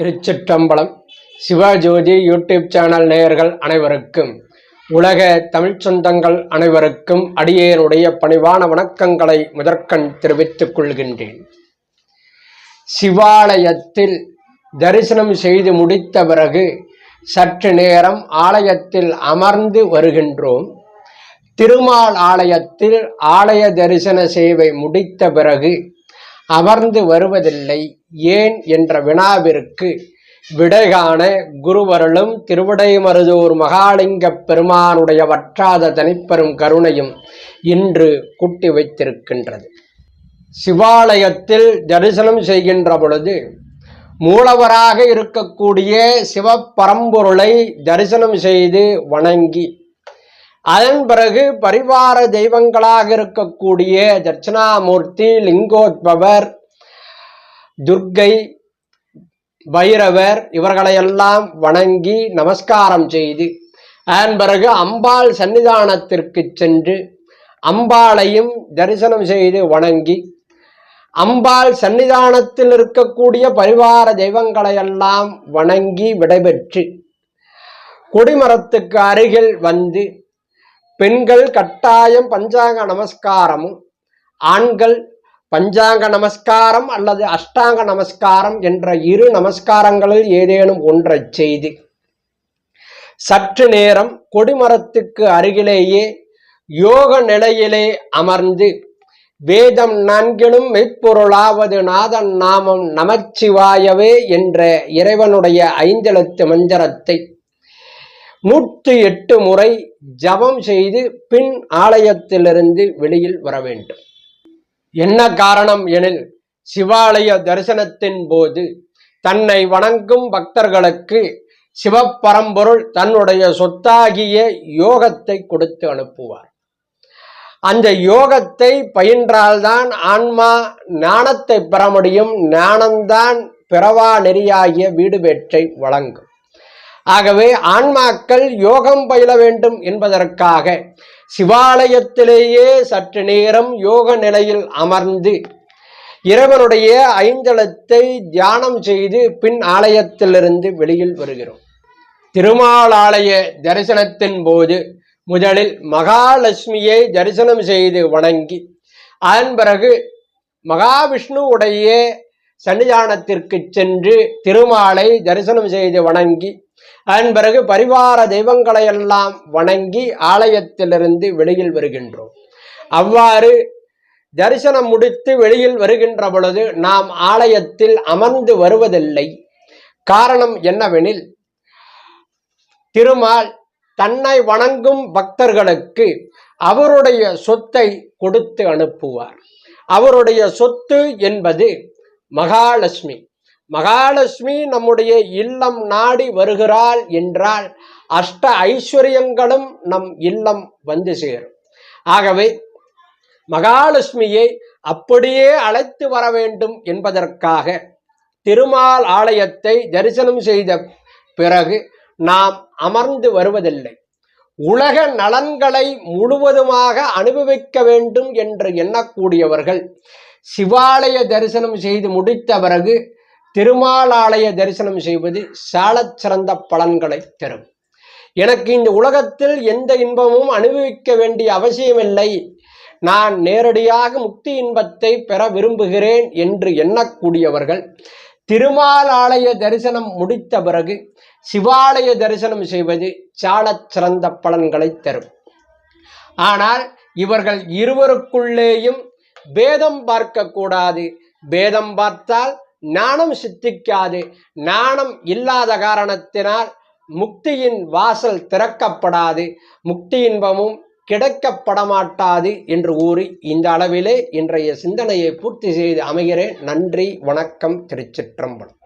திருச்சிற்றம்பலம் Sivajothi YouTube channel நேயர்கள் அனைவருக்கும் உலக தமிழ்ச் சொந்தங்கள் அனைவருக்கும் அடியேனுடைய பணிவான வணக்கங்களை முதற்கண் தெரிவித்துக் கொள்கின்றேன். சிவாலயத்தில் தரிசனம் செய்து முடித்த பிறகு சற்று நேரம் ஆலயத்தில் அமர்ந்து வருகின்றோம். திருமால் ஆலயத்தில் ஆலய தரிசன சேவை முடித்த பிறகு அமர்ந்து வருவதில்லை. ஏன் என்ற வினாவிற்கு விடைகாண குருவருளும் திருவிடைமருதூர் மகாலிங்கப் பெருமானுடைய வற்றாத தனிப்பெரும் கருணையும் இன்று கூட்டி வைத்திருக்கின்றது. சிவாலயத்தில் தரிசனம் செய்கின்ற பொழுது மூலவராக இருக்கக்கூடிய சிவப்பரம்பொருளை தரிசனம் செய்து வணங்கி அதன் பிறகு பரிவார தெய்வங்களாக இருக்கக்கூடிய தட்சிணாமூர்த்தி லிங்கோத்பவர் துர்க்கை பைரவர் இவர்களையெல்லாம் வணங்கி நமஸ்காரம் செய்து அதன் பிறகு அம்பாள் சன்னிதானத்திற்கு சென்று அம்பாளையும் தரிசனம் செய்து வணங்கி அம்பாள் சன்னிதானத்தில் இருக்கக்கூடிய பரிவார தெய்வங்களையெல்லாம் வணங்கி விடைபெற்று கொடிமரத்துக்கு அருகில் வந்து பெண்கள் கட்டாயம் பஞ்சாங்க நமஸ்காரமும் ஆண்கள் பஞ்சாங்க நமஸ்காரம் அல்லது அஷ்டாங்க நமஸ்காரம் என்ற இரு நமஸ்காரங்களில் ஏதேனும் ஒன்றைச் செய்து சற்று நேரம் கொடிமரத்துக்கு அருகிலேயே யோக நிலையிலே அமர்ந்து வேதம் நான்கினும் மெய்ப்பொருளாவது நாதன் நாமம் நமச்சிவாயவே என்ற இறைவனுடைய ஐந்தெழுத்து மஞ்சரத்தை நூற்றி எட்டு முறை ஜபம் செய்து பின் ஆலயத்திலிருந்து வெளியில் வர வேண்டும். என்ன காரணம் எனில் சிவாலய தரிசனத்தின் போது தன்னை வணங்கும் பக்தர்களுக்கு சிவப்பரம்பொருள் தன்னுடைய சொத்தாகிய யோகத்தை கொடுத்து அனுப்புவார். அந்த யோகத்தை பயின்றால்தான் ஆன்மா ஞானத்தை பெற முடியும் ஞானம்தான் பிறவா நெறியாகிய வீடு வேற்றை வழங்கும். ஆகவே ஆன்மாக்கள் யோகம் பயில வேண்டும் என்பதற்காக சிவாலயத்திலேயே சற்று நேரம் யோக நிலையில் அமர்ந்து இறைவனுடைய ஐந்தளத்தை தியானம் செய்து பின் ஆலயத்திலிருந்து வெளியில் வருகிறோம். திருமாலாலய தரிசனத்தின் போது முதலில் மகாலட்சுமியை தரிசனம் செய்து வணங்கி அதன் பிறகு மகாவிஷ்ணுவுடைய சன்னிதானத்திற்கு சென்று திருமாலை தரிசனம் செய்து வணங்கி அதன் பிறகு பரிவார தெய்வங்களை எல்லாம் வணங்கி ஆலயத்திலிருந்து வெளியில் வருகின்றோம். அவ்வாறு தரிசனம் முடித்து வெளியில் வருகின்ற பொழுது நாம் ஆலயத்தில் அமர்ந்து வருவதில்லை. காரணம் என்னவெனில் திருமால் தன்னை வணங்கும் பக்தர்களுக்கு அவருடைய சொத்தை கொடுத்து அனுப்புவார். அவருடைய சொத்து என்பது மகாலட்சுமி. மகாலட்சுமி நம்முடைய இல்லம் நாடி வருகிறாள் என்றால் அஷ்ட ஐஸ்வர்யங்களும் நம் இல்லம் வந்து சேரும். ஆகவே மகாலட்சுமியை அப்படியே அழைத்து வர வேண்டும் என்பதற்காக திருமால் ஆலயத்தை தரிசனம் செய்த பிறகு நாம் அமர்ந்து வருவதில்லை. உலக நலன்களை முழுவதுமாக அனுபவிக்க வேண்டும் என்று எண்ணக்கூடியவர்கள் சிவாலய தரிசனம் செய்து முடித்த பிறகு திருமாலாலய தரிசனம் செய்வது சாலச்சிறந்த பலன்களை தரும். எனக்கு இந்த உலகத்தில் எந்த இன்பமும் அனுபவிக்க வேண்டிய அவசியமில்லை. நான் நேரடியாக முக்தி இன்பத்தை பெற விரும்புகிறேன் என்று எண்ணக்கூடியவர்கள் திருமாலாலய தரிசனம் முடித்த பிறகு சிவாலய தரிசனம் செய்வது சாலச்சிறந்த பலன்களை தரும். ஆனால் இவர்கள் இருவருக்குள்ளேயும் பேதம் பார்க்கக்கூடாது. பேதம் பார்த்தால் ஞானம் சித்திக்காது. ஞானம் இல்லாத காரணத்தினால் முக்தியின் வாசல் திறக்கப்படாது. முக்தி இன்பமும் கிடைக்கப்படமாட்டாது என்று கூறி இந்த அளவிலே இன்றைய சிந்தனையை பூர்த்தி செய்து அமைகிறேன். நன்றி வணக்கம் திருச்சிற்றம்பலம்.